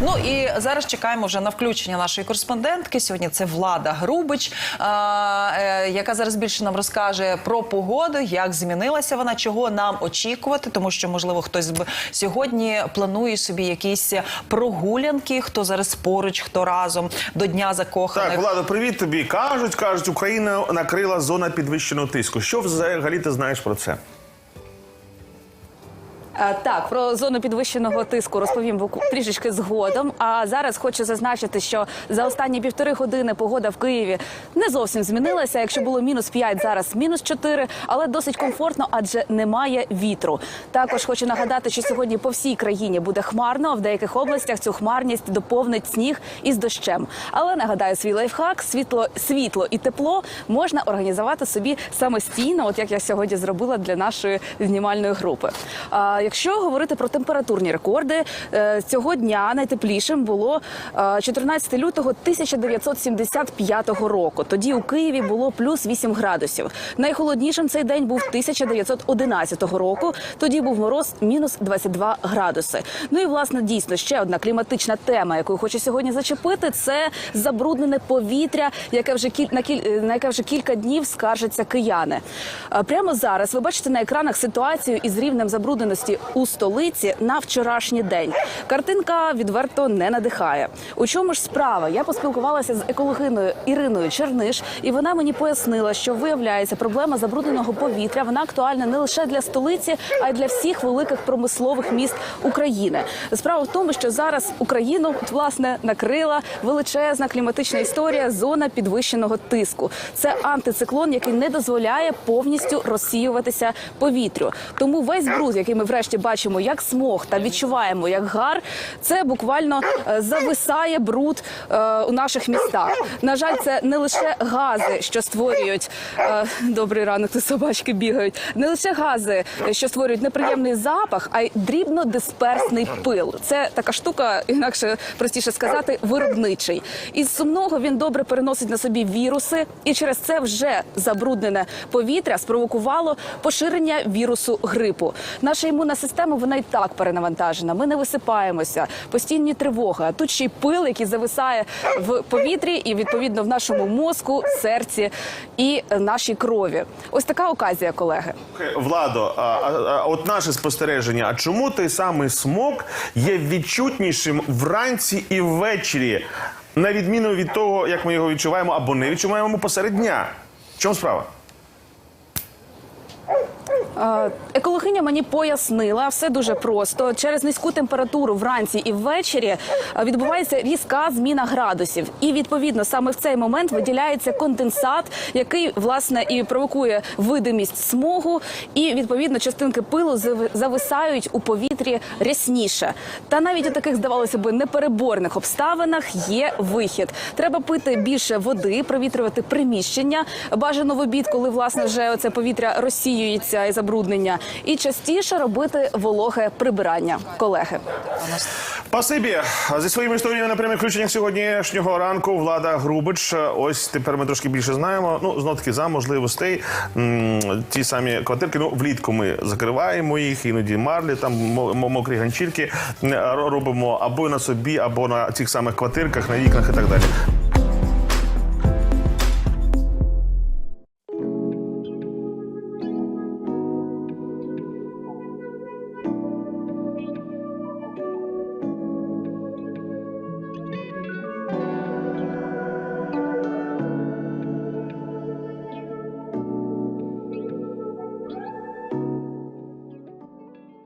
Ну і зараз чекаємо вже на включення нашої кореспондентки. Сьогодні це Влада Грубич, е, яка зараз більше нам розкаже про погоду, як змінилася вона, чого нам очікувати, тому що можливо хтось сьогодні планує собі якісь прогулянки, хто зараз поруч, хто разом до дня закоханих. Так, Влада, привіт тобі. Кажуть, кажуть, Україна накрила зона підвищеного тиску. Що взагалі ти знаєш про це? Е, Так, про зону підвищеного тиску розповім трішечки згодом. А зараз хочу зазначити, що за останні півтори години погода в Києві не зовсім змінилася. Якщо було мінус 5, зараз мінус 4, але досить комфортно, адже немає вітру. Також хочу нагадати, що сьогодні по всій країні буде хмарно. а В деяких областях цю хмарність доповнить сніг із дощем. Але нагадаю, свій лайфхак, світло, світло і тепло можна організувати собі самостійно, от як я сьогодні зробила для нашої знімальної групи. Якщо говорити про температурні рекорди, е, цього дня найтеплішим було е, 14 лютого 1975 року. Тоді у Києві було плюс 8 градусів. Найхолоднішим цей день був 1911 року. Тоді був мороз мінус 22 градуси. Ну і власне дійсно ще одна кліматична тема, яку хочу сьогодні зачепити, це забруднене повітря, яке вже кіль... на, кіль... на яке вже кілька днів скаржаться кияни. Прямо зараз ви бачите на екранах ситуацію із рівнем забрудненості у столиці на вчорашній день. Картинка відверто не надихає. У чому ж справа? Я поспілкувалася з екологиною Іриною Черниш, і вона мені пояснила, що виявляється проблема забрудненого повітря. Вона актуальна не лише для столиці, а й для всіх великих промислових міст України. Справа в тому, що зараз Україну власне накрила величезна кліматична історія зона підвищеного тиску. Це антициклон, який не дозволяє повністю розсіюватися повітрю. Тому весь бруд, який ми врешті бачимо, як смог та відчуваємо як гар, це буквально е, зависає бруд е, у наших містах. На жаль, це не лише гази, що створюють е, добрий ранок, тут собачки бігають. Не лише гази, що створюють неприємний запах, а й дрібнодисперсний пил. Це така штука, інакше простіше сказати, виробничий. Із сумного він добре переносить на собі віруси, і через це вже забруднене повітря спровокувало поширення вірусу грипу. Наша імунна система вона і так перенавантажена. Ми не висипаємося, постійні тривоги. А тут ще й пил, який зависає в повітрі, і відповідно в нашому мозку, серці і е, нашій крові. Ось така оказія, колеги. Владо, а, а, от наше спостереження. А чому той самий смог є відчутнішим вранці і ввечері, на відміну від того, як ми його відчуваємо або не відчуваємо посеред дня? В чому справа? Екологиня мені пояснила все дуже просто. Через низьку температуру вранці і ввечері відбувається різка зміна градусів, і відповідно саме в цей момент виділяється конденсат, який власне і провокує видимість смогу, і відповідно частинки пилу зави- зависають у повітрі рясніше. Та навіть у таких здавалося би непереборних обставинах є вихід. Треба пити більше води, провітрювати приміщення. Бажано в обід, коли власне вже це повітря розсіюється і забруднення, і частіше робити вологе прибирання. Колеги. Спасибі зі своїми історіями на прямих включеннях сьогоднішнього ранку. Влада Грубич. Ось тепер ми трошки більше знаємо. Ну знов таки за можливостей. Ті самі квартирки. Ну влітку ми закриваємо їх, іноді марлі, там мо- мо- мокрі ганчірки робимо або на собі, або на цих самих квартирках, на вікнах і так далі.